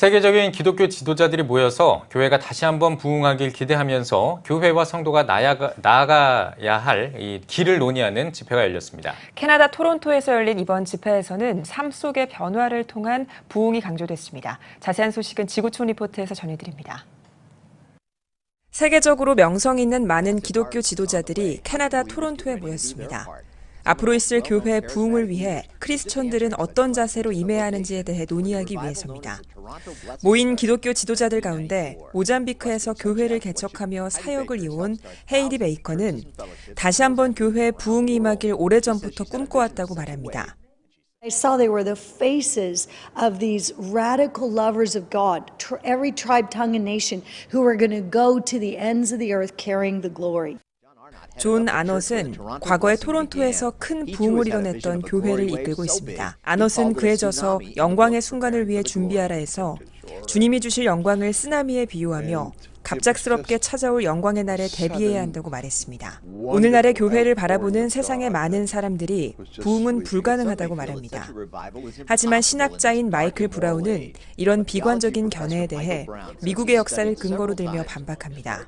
세계적인 기독교 지도자들이 모여서 교회가 다시 한번 부흥하길 기대하면서 교회와 성도가 나아가, 나아가야 할 이 길을 논의하는 집회가 열렸습니다. 캐나다 토론토에서 열린 이번 집회에서는 삶 속의 변화를 통한 부흥이 강조됐습니다. 자세한 소식은 지구촌 리포트에서 전해드립니다. 세계적으로 명성 있는 많은 기독교 지도자들이 캐나다 토론토에 모였습니다. 앞으로 있을 교회 부흥을 위해 크리스천들은 어떤 자세로 임해야 하는지에 대해 논의하기 위해서입니다. 모인 기독교 지도자들 가운데 모잠비크에서 교회를 개척하며 사역을 이어온 헤이디 베이커는 다시 한번 교회에 부흥이 임하길 오래전부터 꿈꿔왔다고 말합니다. I saw they were the faces of these radical lovers of God, every tribe, tongue, and nation who were going to go to the ends of the earth carrying the glory. 존 아넛은 과거에 토론토에서 큰 부흥을 이뤄냈던 교회를 이끌고 있습니다. 아넛은 그에 져서 영광의 순간을 위해 준비하라 해서 주님이 주실 영광을 쓰나미에 비유하며 갑작스럽게 찾아올 영광의 날에 대비해야 한다고 말했습니다. 오늘날의 교회를 바라보는 세상의 많은 사람들이 부흥은 불가능하다고 말합니다. 하지만 신학자인 마이클 브라운은 이런 비관적인 견해에 대해 미국의 역사를 근거로 들며 반박합니다.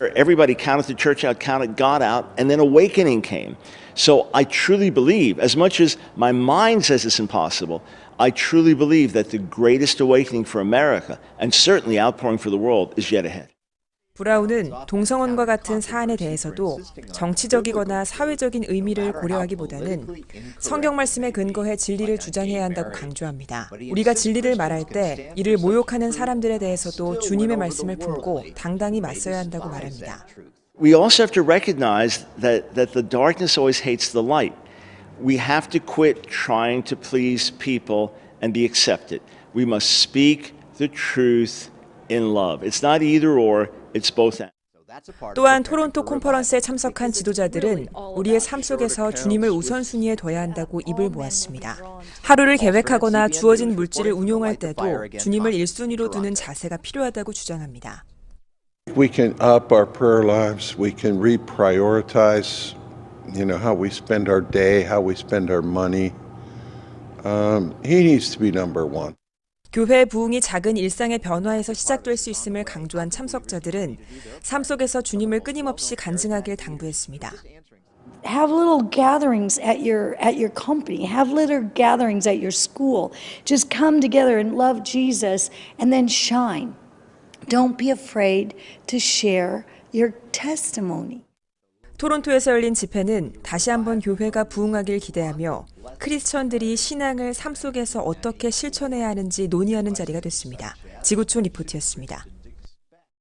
Everybody counted the church out, counted God out, and then awakening came. So I truly believe, as much as my mind says it's impossible, I truly believe that the greatest awakening for America, and certainly outpouring for the world, is yet ahead. 브라운은 동성혼과 같은 사안에 대해서도 정치적이거나 사회적인 의미를 고려하기보다는 성경 말씀에 근거해 진리를 주장해야 한다고 강조합니다. 우리가 진리를 말할 때 이를 모욕하는 사람들에 대해서도 주님의 말씀을 품고 당당히 맞서야 한다고 말합니다. We also have to recognize that, that the darkness always hates the light. We have to quit trying to please people and be accepted. We must speak the truth in love. It's not either or, it's both and. 또한 토론토 컨퍼런스에 참석한 지도자들은 우리의 삶 속에서 주님을 우선순위에 둬야 한다고 입을 모았습니다. 하루를 계획하거나 주어진 물질을 운용할 때도 주님을 1순위로 두는 자세가 필요하다고 주장합니다. We can up our prayer lives. We can reprioritize, you know, how we spend our day, how we spend our money. Um, he needs to be number one. 교회 부흥이 작은 일상의 변화에서 시작될 수 있음을 강조한 참석자들은 삶 속에서 주님을 끊임없이 간증하길 당부했습니다. Have little gatherings at your at your company. Have little gatherings at your school. Just come together and love Jesus and then shine. Don't be afraid to share your testimony. 토론토에서 열린 집회는 다시 한번 교회가 부흥하길 기대하며 크리스천들이 신앙을 삶 속에서 어떻게 실천해야 하는지 논의하는 자리가 됐습니다. 지구촌 리포트였습니다.